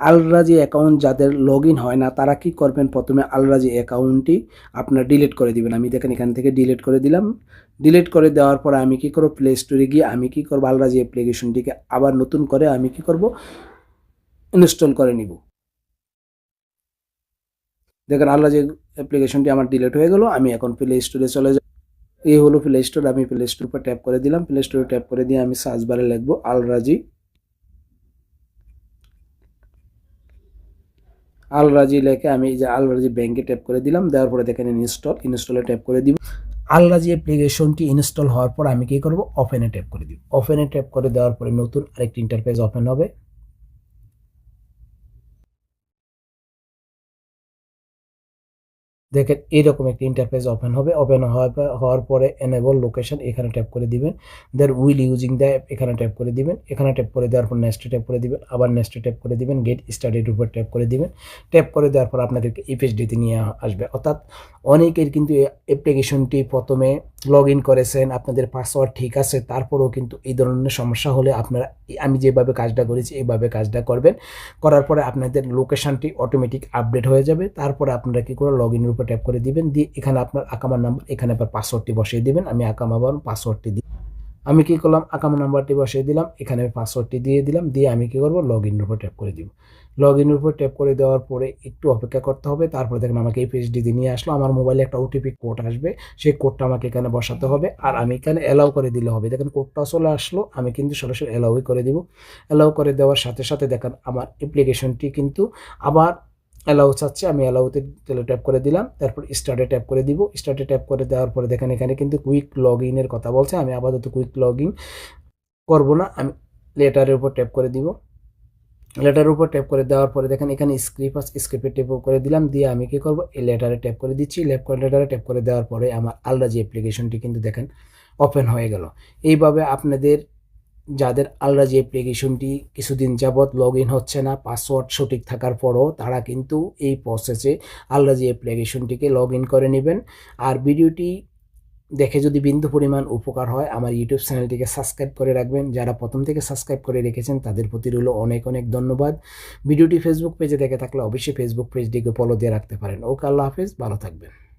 Al-Rajhi account যাদের log হয় না, তারা কি করবেন? প্রথমে আলরাজি অ্যাকাউন্টটি আপনার ডিলিট করে দিবেন। আমি দেখেন এখান থেকে ডিলিট করে দিলাম। ডিলিট করে দেওয়ার পরে আমি কি করব? প্লে স্টোরে গিয়ে আমি কি করব? আলরাজি অ্যাপ্লিকেশনটিকে আবার নতুন করে আমি কি করব? ইনস্টল করে নিব। দেখেন আলরাজি অ্যাপ্লিকেশনটি আমার ডিলিট হয়ে গেল। আমি এখন প্লে স্টোরে চলে যাব। এই হলো প্লে স্টোর আমি প্লে স্টোর উপর ট্যাপ করে দিলাম। প্লে স্টোরে ট্যাপ করে দিয়ে আমি সার্চ বারে লিখব আলরাজি আলরাজি লেখে আমি যে আলরাজি ব্যাঙ্কে ট্যাপ করে দিলাম, দেওয়ার পরে দেখেন ইনস্টল ইনস্টলে ট্যাপ করে দিব। আলরাজি অ্যাপ্লিকেশনটি ইনস্টল হওয়ার পর আমি কী করব? ওপেনে ট্যাপ করে দিব। ওপেনে ট্যাপ করে দেওয়ার পরে নতুন আরেকটি ইন্টারফেস ওপেন হবে। দেখেন এইরকম একটি ইন্টারফেস ওপেন হবে। ওপেন হওয়ার পরে এনেবল লোকেশন এখানে ট্যাপ করে দিবেন। Then will using the app এখানে ট্যাপ করে দিবেন। এখানে ট্যাপ করে দেওয়ার পর নেক্সটে ট্যাপ করে দিবেন। আবার নেক্সটে ট্যাপ করে দিবেন। গেট স্টাডির উপর ট্যাপ করে দিবেন। ট্যাপ করে দেওয়ার পর আপনাদেরকে ইপিএসডিতে নিয়ে আসবে। অর্থাৎ অনেকের কিন্তু অ্যাপ্লিকেশনটি প্রথমে লগ ইন করেছেন, আপনাদের পাসওয়ার্ড ঠিক আছে, তারপরেও কিন্তু এই ধরনের সমস্যা হলে আপনারা, আমি যেভাবে কাজটা করেছি এইভাবে কাজটা করবেন। করার পরে আপনাদের লোকেশানটি অটোমেটিক আপডেট হয়ে যাবে, তারপরে আপনারা কী করে লগ ইনের উপর ট্যাপ করে দিবেন, দিয়ে এখানে আপনার আকামার নাম্বার এখানে আবার পাসওয়ার্ডটি বসিয়ে দিবেন, আমি আকামাবার পাসওয়ার্ডটি দিই আমি কি করলাম? আকামা নাম্বারটি বসিয়ে দিলাম। এখানে পাসওয়ার্ডটি দিয়ে দিলাম। দিয়ে আমি কি করব? লগ ইনের উপর ট্যাপ করে দিব। লগ ইনের উপর ট্যাপ করে দেওয়ার পরে একটু অপেক্ষা করতে হবে। তারপরে দেখেন, আমাকে এই পেজটিতে নিয়ে আসলো। আমার মোবাইলে একটা ওটিপি কোড আসবে। সেই কোডটা আমাকে এখানে বসাতে হবে। আর আমি এখানে অ্যালাউ করে দিলে হবে। দেখেন কোডটা চলে আসলো। আমি কিন্তু সরাসরি অ্যালাউই করে দিব। অ্যালাউ করে দেওয়ার সাথে সাথে দেখেন, আমার অ্যাপ্লিকেশনটি কিন্তু আবার অ্যালাউ চাচ্ছে, আমি অ্যালাউতে তেলে ট্যাপ করে দিলাম, তারপর স্টার্টে ট্যাপ করে দিব। স্টার্টে ট্যাপ করে দেওয়ার পরে দেখেন এখানে কিন্তু কুইক লগ ইনের কথা বলছে, আমি আপাতত কুইক লগ ইন করব না, আমি লেটারের উপর ট্যাপ করে দিব। লেটারের উপর ট্যাপ করে দেওয়ার পরে দেখেন এখানে স্ক্রিপ আছে স্ক্রিপে ট্যাপ করে দিলাম, দিয়ে আমি কী করব? এই লেটারে ট্যাপ করে দিচ্ছি লেফট লেটারে ট্যাপ করে দেওয়ার পরে আমার আলরাজি অ্যাপ্লিকেশনটি কিন্তু দেখেন ওপেন হয়ে গেল। এইভাবে আপনাদের যাদের আলরাজি অ্যাপ্লিকেশনটি কিছুদিন যাবৎ লগ ইন হচ্ছে না পাসওয়ার্ড সঠিক থাকার পরও তারা কিন্তু এই প্রসেসে আলরাজি অ্যাপ্লিকেশনটিকে লগ ইন করে নেবেন। আর ভিডিওটি দেখে যদি বিন্দু পরিমাণ উপকার হয়, আমার ইউটিউব চ্যানেলটিকে সাবস্ক্রাইব করে রাখবেন। যারা প্রথম থেকে সাবস্ক্রাইব করে রেখেছেন, তাদের প্রতি রইল অনেক অনেক ধন্যবাদ। ভিডিওটি ফেসবুক পেজে দেখে থাকলে অবশ্যই ফেসবুক পেজটিকে ফলো দিয়ে রাখতে পারেন। ওকে, আল্লাহ হাফেজ, ভালো থাকবেন।